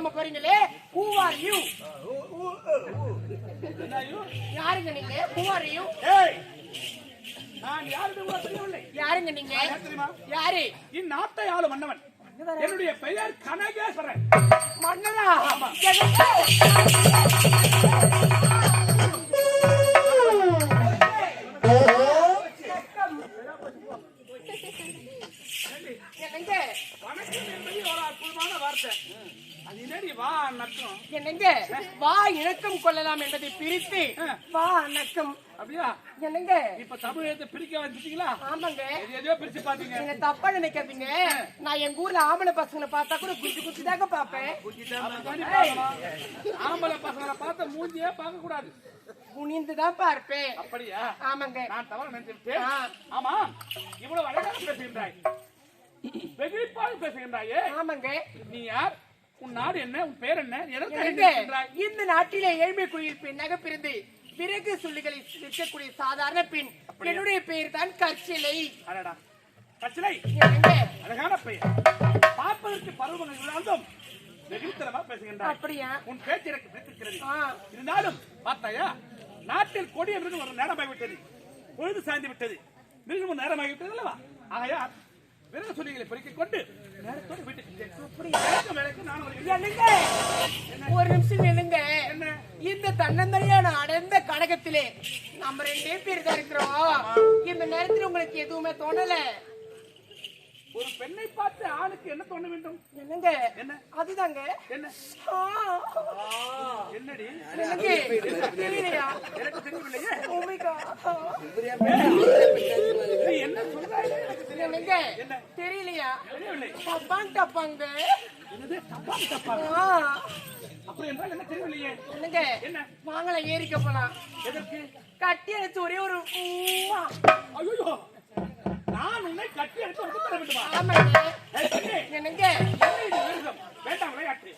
தெரியாம போறீங்களே who are you? யாருங்க நீங்க? are you? ஏய் நான் யாருன்னு கூட தெரியவில்லை. யாருங்க நீங்க? யார் இந்நாட்டை ஆளும் மன்னவன். என்னுடைய பெயர் கனகேஸ்வரன். மன்னரா? ஆமா. கொள்ளலாம் என்பதை பிரித்து வா நக்கம் அப்படியா? என்னங்க? இப்ப தமிழ் எழுத்து பிரிக்க வந்துட்டீங்களா? ஆமாங்க. எது எதையோ பிரிச்சு பாத்தீங்க. நீங்க தப்பா நினைக்காதீங்க. நான் எங்க ஊர்ல ஆம்பளை பசங்களை பார்த்தா கூட குச்சி குச்சி தாங்க பாப்பேன். ஆம்பளை பசங்களை பார்த்த மூஞ்சியே பார்க்க கூடாது குனிந்து தான் பார்ப்பேன். அப்படியா? ஆமாங்க. நான் தவறு நினைச்சிருக்கேன் ஆ. ஆமா இவ்வளவு அழகாக பேசுகின்றாய். வெகுளிப்பாக பேசுகின்றாயே. ஆமாங்க. நீ யார்? உன் நாடு என்ன? உன் பேர் என்ன? எதற்காக? இந்த நாட்டிலே ஏழ்மை குயில் பெண்ணாக பிறந்து பிறகு சொல்லிகளை விற்கக்கூடிய சாதாரண பெண் என்னுடைய பெயர் தான் கற்சிலை? என்னங்க? அழகான பெயர். பார்ப்பதற்கு பருவங்கள் இருந்தாலும் வெகுளித்தனமா பேசுகின்றாய். அப்படியா? உன் பேச்சு எனக்கு பிடித்திருக்கிறது. இருந்தாலும் பார்த்தாயா? நாட்டில் கொடிய மிருகம் ஒரு நேரமாகிவிட்டது. பொழுது சாய்ந்து விட்டது. மிருகம் நேரமாகிவிட்டது அல்லவா? ஆகையால் விரத சொல்லிகளை பொறுக்கிக் கொண்டு நேரத்தோடு வீட்டுக்கு ஒரு நிமிஷம் என்னங்க என்ன? இந்த தன்னந்தனியான அடர்ந்த கடகத்திலே நம்ம ரெண்டே பேர் தான் இருக்கிறோம். இந்த நேரத்துல உங்களுக்கு எதுவுமே தோணல. ஒரு பெண்ணை பார்த்து ஆணுக்கு என்ன தோண வேண்டும்? என்னங்க? என்ன? அதுதாங்க. என்ன? என்னடி? என்னங்க? தெரியலையா. எனக்கு தெரியவில்லையே என்றால் என்ன தெரியவில்லையே? என்னங்க? என்ன? வாங்கல ஏறிக்க போலாம் கட்டி அடிச்சு ஒரே ஒரு நான் உன்னை கட்டி எடுத்து வந்து தர வேண்டுமா? ஆமாங்க. ஏய், பெண்ணே, என்னங்க? வேண்டாம் விளையாட்டு.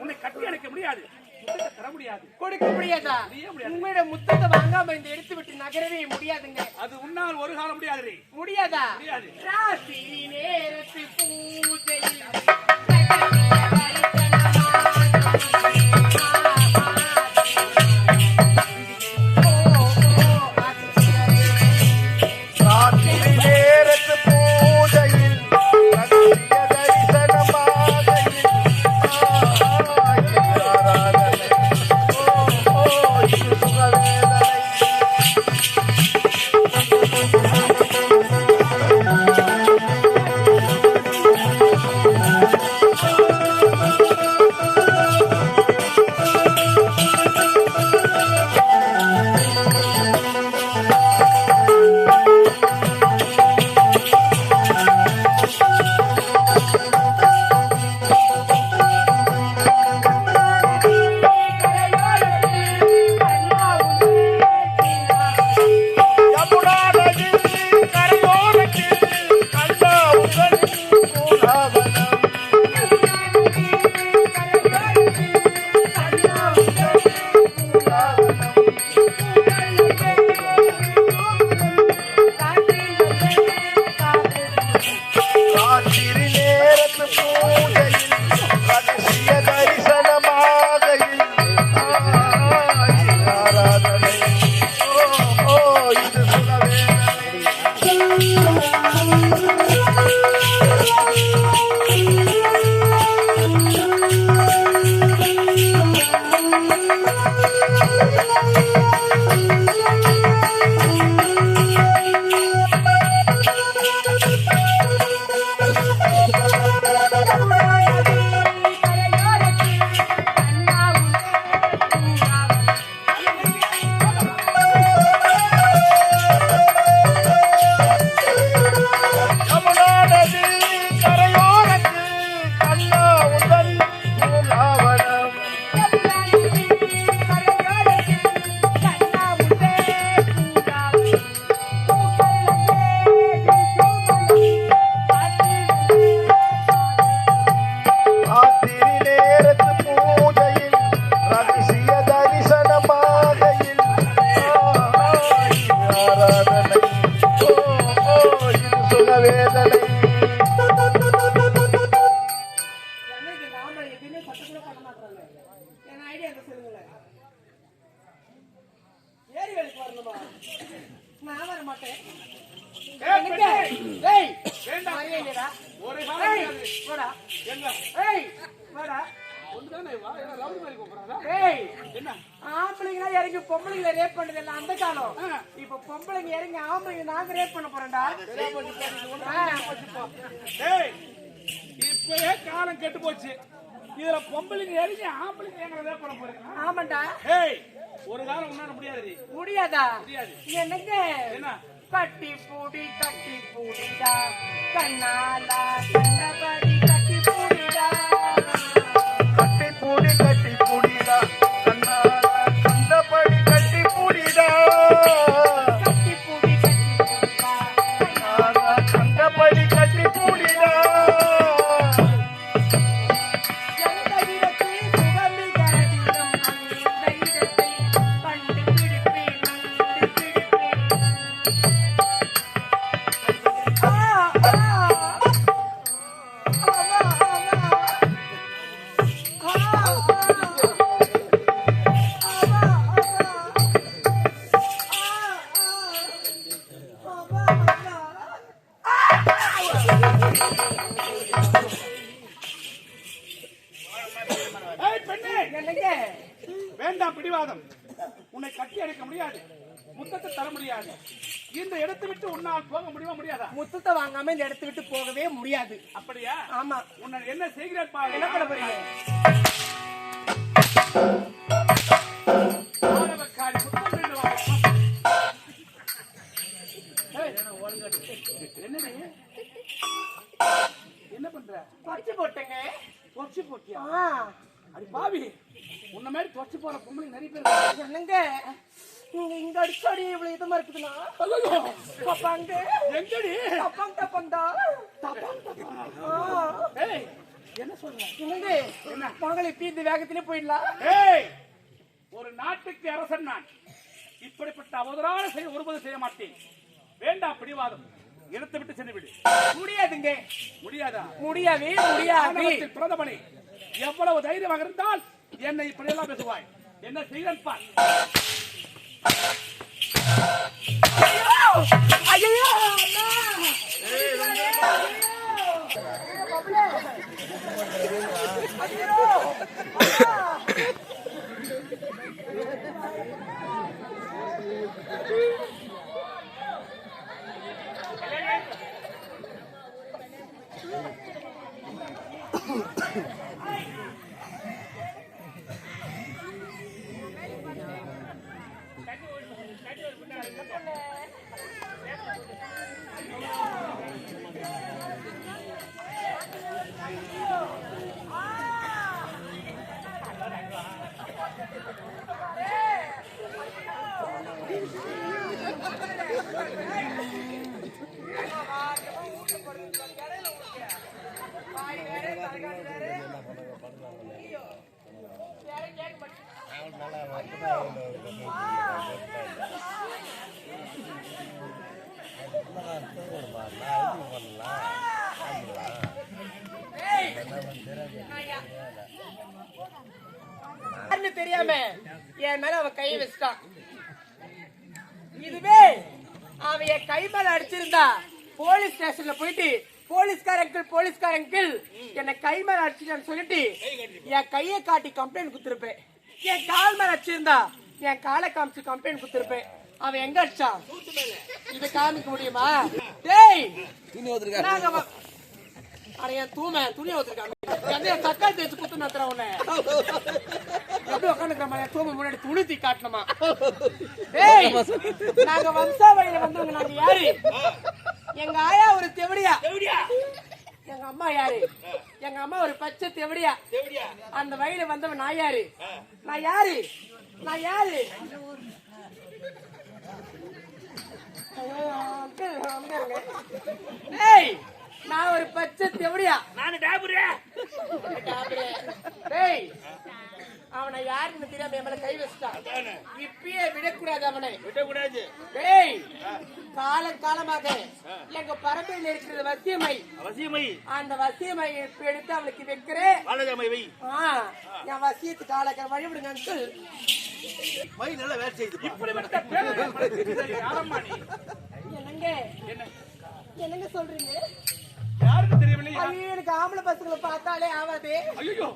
உன்னை கட்டி தர முடியாது. கொடுக்க முடியாதா. முடிய முடியாது. உங்களோட முத்தத்தை வாங்காம இந்த எடுத்து விட்டு நகரவே முடியாதுங்க. அது உன்னால் ஒரு காலம் முடியாது முடியாதா? முடியாது. ராசி நேரத்து பூஜையில் கூப்பிடுறாரா? ஏய் என்ன? ஆம்பளைங்களா இறங்கி பொம்பளைங்களை ரேப் பண்ணது இல்ல அந்த காலம். இப்ப பொம்பளைங்க இறங்கி ஆம்பளைங்க நாங்க ரேப் பண்ண போறோம்டா. இப்பவே காலம் கெட்டு போச்சு. இதுல பொம்பளைங்க இறங்கி ஆம்பளைங்க ரேப் பண்ண போறீங்களா? ஆமாண்டா. ஏய், முடியாது? என்ன? கட்டி பூடி கட்டி பூடிடா கண்ணாலா கண்டபடி முடியாது. இந்த இடத்தை விட்டு உன்னால் போக முடியுமா முடியாதா? முத்தத்தை வாங்காம இந்த இடத்த விட்டு போகவே முடியாது. அப்படியா? ஆமா. உன்னை என்ன செய்கிறார் பாரு. என்ன பண்ண போறீங்க? என்ன பண்ற? பறிச்சு போட்டேங்க. தொச்சு போட்டியா? அடி பாவி. உன்ன மாதிரி தொச்சு போற பொம்பளை நிறைய பேர். என்னங்க? இங்க அடிச்சாடி இவ்வளவு இதமா இருக்குதுன்னா தப்பாங்க. எங்கடி? தப்பாங்க தப்பாங்க ஆ, ஏய். என்ன சொல்ற? என்னங்க மகளை தீர்ந்து வேகத்திலே போயிடலாம். ஏய். ஒரு நாட்டுக்கு அரசன் நான். இப்படிப்பட்ட அவதரான செய்ய ஒருபோது செய்ய மாட்டேன். வேண்டாம் பிடிவாதம். இடத்தை விட்டு சென்று விடு. முடியாதுங்க. முடியாதா? முடியவே முடியாது. பிரதமனே எவ்வளவு தைரியமாக இருந்தால் என்னை இப்படி எல்லாம் பேசுவாய். என்ன செய்கிறேன் பார். ஐயோ அம்மா யாருன்னு தெரியாம என் மேல அவ கை வச்சிட்டான் இதுவே அவன் என் கை மேல அடிச்சிருந்தா போலீஸ் ஸ்டேஷன்ல போயிட்டு போலீஸ்காரங்கள் போலீஸ்காரங்கள் என்னை என்ன கை மேல அடிச்சுட்டான்னு சொல்லிட்டு என் கையை காட்டி கம்ப்ளைண்ட் கொடுத்துருப்பேன். என் கால் மேல அடிச்சிருந்தா என் காலை காமிச்சு கம்ப்ளைண்ட் குடுத்திருப்பேன். அவன் எங்க அடிச்சான்? இத காமிக்க முடியுமா? டேய் நாங்க வ- அட என் தூமை துணி ஊத்துருக்காங்க என் தக்காளி தேய்ச்சி குத்து நத்துற உன்னை. எப்படி உட்காந்துக்கிற மாதிரி தூமை முன்னாடி துணி தூக்கி காட்டணுமா? ஏய் நாங்க வம்சாவளியில வந்தவங்க நாங்க யாரு? எங்க ஆயா ஒரு தெவடியா? எங்க அம்மா யாரு? எங்க அம்மா ஒரு பச்சை தெவடியா? அந்த வயல வந்தவன் நான் யாரு? நான் யாரு? நான் யாரு. ஏய் நான் ஒரு பச்சை தெவடியா? நானு டாபுரே. டேய் அவனை யாருன்னு தெரியாம என் மேல கை வச்சுட்டான். இப்பயே விடக்கூடாது அவனை. விடக்கூடாது. டேய் காலம் காலமாக எங்க பரம்பரையில் இருக்கிற வசியமை. அவசியமை அந்த வசியமை எடுத்து அவளுக்கு வைக்கிறேன். என் வசியத்துக்கு ஆளாக்க வழிவிடுங்க அங்கிள் மை நல்லா வேலை செய்யுது என்னங்க? என்ன? என்னங்க சொல்றீங்க? யாருக்கு தெரியவில்லையா ஐயோ எனக்கு ஆம்பளை பசங்களை பார்த்தாலே ஆவாது. ஐயோ.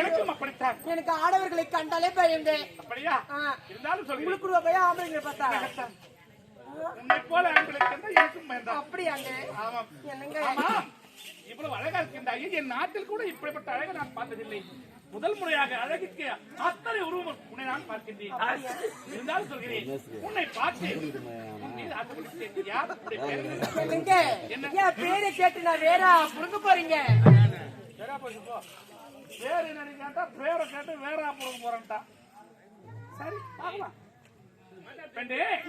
எனக்கும் அப்படித்தான். எனக்கு ஆடவர்களை கண்டாலே பயங்க அப்படியா. இருந்தாலும் சொல்கிறேன். உங்களுக்கு பயம் ஆம்பளைங்களை பார்த்தா? உன்னை போல எனக்கும் பயந்தான். அப்படியாங்க. ஆமாம் என்னங்க? இவ்வளவு அழகா இருக்கின்றாயே என் நாட்டில் கூட இப்படிப்பட்ட அழகை நான் பார்த்ததில்லை. முதல் முறையாக அழகுக்கு அத்தனை உருவம் உன்னை நான் பார்க்கின்றேன். இருந்தாலும் சொல்கிறேன் உன்னை பார்த்து என்ன? பேரை கேட்டு நான் வேற புடுங்க போறீங்க? வேறா போச்சு போ பேர் என்னன்னு கேட்டா பேரை கேட்டு வேறா போக போறேன்ட்டா. சரி பார்க்கலாம்.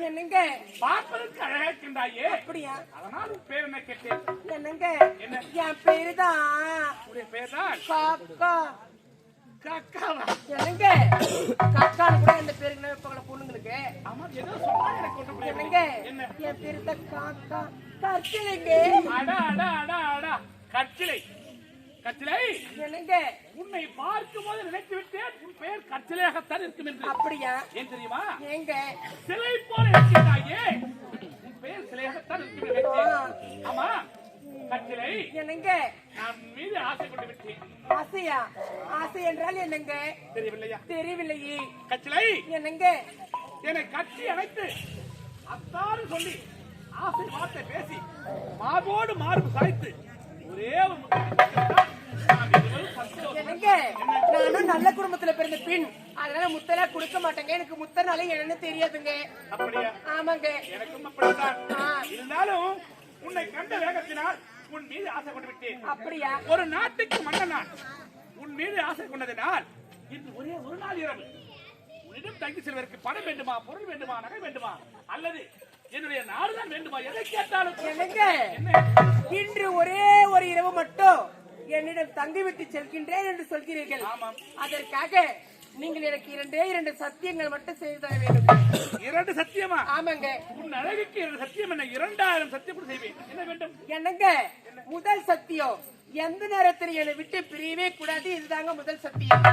என்னங்க? பார்ப்பதற்கு அழகா இருக்கின்றாயே. அப்படியா அதனால் உன் பேர் என்ன கேட்டேன்? என்னங்க? என்ன? என் பேரு தான் பேர் தான் காக்கா. கக்காவா? என்னங்க? காக்கான்னு கூட இந்த பேருக்கு வைப்பாங்கள பொண்ணுங்களுக்கு? ஆமா ஏதோ சொன்னா எனக்கு புரியவில்லை. என்னங்க? என்ன? என் பேரு தான் காக்கா. கற்சிலைங்க. அட அட அட அட. கச்சிலை. என்னங்க? உன்னை பார்க்கும் போது நினைத்து விட்டேன் உன் பெயர் கச்சிலையாகத்தான் இருக்கும் என்று. அப்படியா? ஏன் தெரியுமா? ஏங்க? சிலை போல இருக்கிறாயே. உன் பெயர் சிலையாகத்தான் இருக்கும். ஆமா. கச்சிலை. என்னங்க? நான் மீது ஆசை கொண்டு விட்டேன். ஆசையா? ஆசை என்றால் என்னங்க? தெரியவில்லையா? தெரியவில்லையே. கச்சிலை. என்னங்க? என்னை கட்சி அணைத்து அத்தாறு சொல்லி ஆசை வார்த்தை பேசி மார்போடு மார்பு சாய்த்து ஒரே ஒரு நானும் நல்ல குடும்பத்துல பிறந்த பின் அதனால முத்தலா கொடுக்க மாட்டேங்க. எனக்கு முத்தனால என்னன்னு தெரியாதுங்க. அப்படியா? ஆமாங்க. எனக்கும். இருந்தாலும் உன்னை கண்ட வேகத்தினால் உன் மீது ஆசை கொண்டு விட்டேன். அப்படியா? ஒரு நாட்டுக்கு மன்னன் நான் உன் மீது ஆசை கொண்டதினால் இன்று ஒரே ஒரு நாள் இரவு. உன்னிடம் தங்கி செல்வதற்கு பணம் வேண்டுமா பொருள் வேண்டுமா நகை வேண்டுமா? அல்லது என்னுடைய நாடுதான் வேண்டுமா? எதை கேட்டாலும் இன்று ஒரே ஒரு இரவு மட்டும். என்னிடம் தங்கிவிட்டு செல்கின்றேன் என்று சொல்கிறீர்கள். ஆமாம். அதற்காக நீங்கள் எனக்கு இரண்டே இரண்டு சத்தியங்கள் மட்டும் செய்து தர வேண்டும். இரண்டு சத்தியமா? ஆமாங்க. உன் அழகுக்கு இரண்டு சத்தியம் என்ன? இரண்டாயிரம் சத்தியம் கூட செய்வேன். என்ன வேண்டும்? என்னங்க? முதல் சத்தியம். எந்த நேரத்தில் என்னை விட்டு பிரியவே கூடாது. இதுதாங்க முதல் சத்தியம்.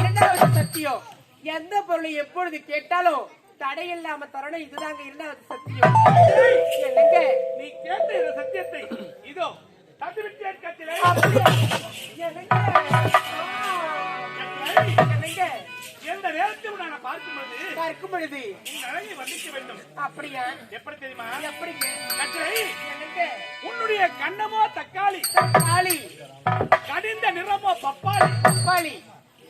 இரண்டாவது சத்தியம். எந்த பொருளை எப்பொழுது கேட்டாலும் தடையில்லாம தரணும். இதுதாங்க இரண்டாவது சத்தியம். என்னங்க? நீ கேட்ட இந்த சத்தியத்தை இதோ தந்துவிட்டேன் கத்திலே எந்த நேரத்தில் நான் பார்க்கும்போது பார்க்கும் பொழுது உன் அழகை வர்ணிக்க வேண்டும் அப்படியா எப்படி தெரியுமா எப்படிங்க கத்திரை என்னங்க உன்னுடைய கண்ணமோ தக்காளி காளி கடிந்த நிறமோ பப்பாளி தக்காளி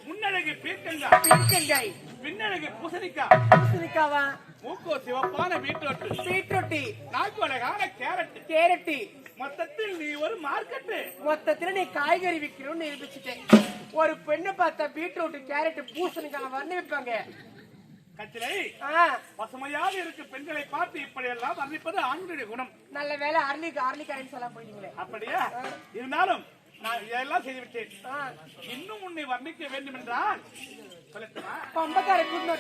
முன்னழகு பீர்க்கங்கா பீர்க்கங்காய் பின்னழகு பூசணிக்கா பூசணிக்காவா மூக்கோ சிவப்பான பீட்ரூட் பீட்ரூட்டி நாக்கு அழகான கேரட் கேரட்டி மொத்தத்தில் நீ ஒரு மார்க்கெட்டு மொத்தத்துல நீ காய்கறி விற்கணும்னு நிரூபிச்சுட்டேன் ஒரு பெண்ணை பார்த்தா பீட்ரூட் கேரட் பூசணிக்காய் வர்ணிப்பாங்க ஆ. பசுமையாக இருக்கு. பெண்களை பார்த்து இப்படி எல்லாம் வர்ணிப்பது ஆண்களுடைய குணம். நல்ல வேலை அரளிக்கு அரளிக்காரன்னு சொல்ல போயிட்டீங்களே. அப்படியா? இருந்தாலும் நான் இதெல்லாம் செய்து விட்டேன் ஆ. இன்னும் உன்னை வர்ணிக்க வேண்டும் என்றால் பம்பக்கார கூட்டு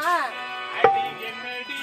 ஆ. அடி என்னடி